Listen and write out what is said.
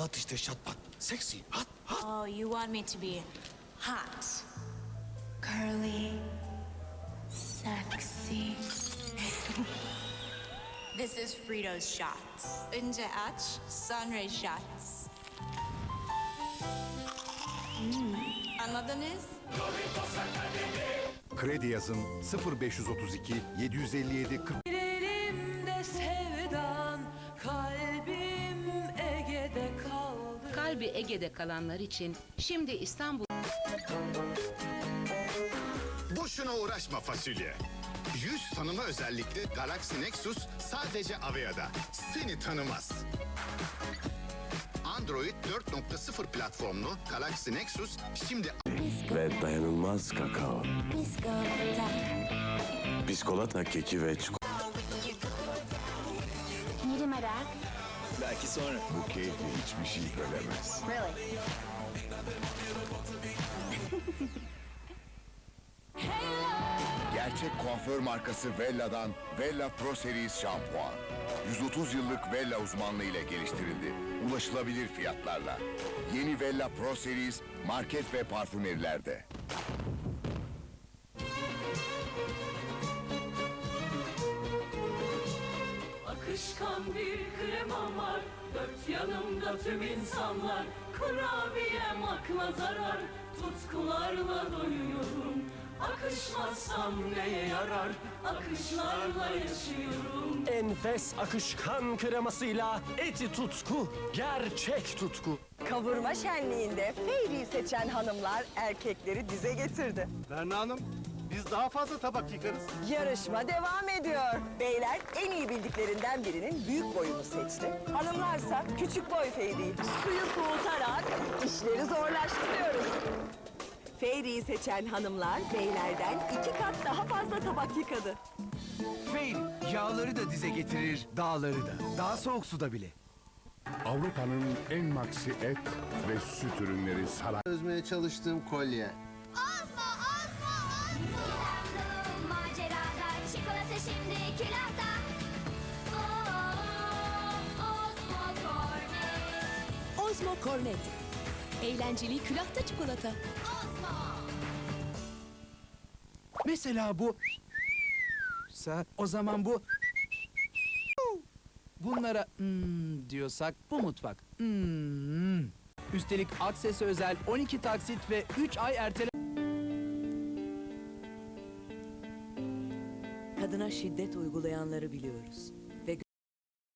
Anlat işte şatpat. Sexy, hot, hot. Oh, you want me to be hot, curly, sexy. this is Frito's shots. Önce aç, sonra shots. Hmm, Anladınız? Kredi yazın 0532 757 40 Elimde sevdan, kaldı. Kalbi Ege'de kalanlar için şimdi İstanbul Boşuna uğraşma fasulye. Yüz tanıma özellikli Galaxy Nexus sadece Avea'da. Seni tanımaz. Android 4.0 platformlu Galaxy Nexus şimdi ve dayanılmaz kakao. Biskolata keki ve çikolata. Bu keyfi hiçbir şey bölemez. Really? Gerçek kuaför markası Vella'dan Vella Pro Series şampuan. 130 yıllık Vella uzmanlığı ile geliştirildi. Ulaşılabilir fiyatlarla. Yeni Vella Pro Series market ve parfümerilerde. Akışkan bir kremam var, dört yanımda tüm insanlar. Kurabiyem akla zarar, tutkularla doyuyorum. Akışmazsam neye yarar, akışlarla yaşıyorum. Enfes akışkan kremasıyla eti tutku, gerçek tutku. Kavurma şenliğinde Feyri'yi seçen hanımlar erkekleri dize getirdi. Berna Hanım, biz daha fazla tabak yıkarız. Yarışma devam ediyor. Beyler en iyi bildiklerinden birinin büyük boyunu seçti. Hanımlarsa küçük boy Feyri'yi suyu soğutarak işleri zorlaştırıyoruz. Feyri'yi seçen hanımlar beylerden iki kat daha fazla tabak yıkadı. Feyl yağları da dize getirir, dağları da. Daha soğuk suda bile. Avrupa'nın en maksi et ve süt ürünleri saray. Çözmeye çalıştığım kolye. Ozmo Cornet. Eğlenceli külahta çikolata. Mesela bu... Sa- o zaman bu... Bunlara hmm diyorsak bu mutfak. Hmm. Üstelik Akses'e özel 12 taksit ve 3 ay erteleme... Kadına şiddet uygulayanları biliyoruz.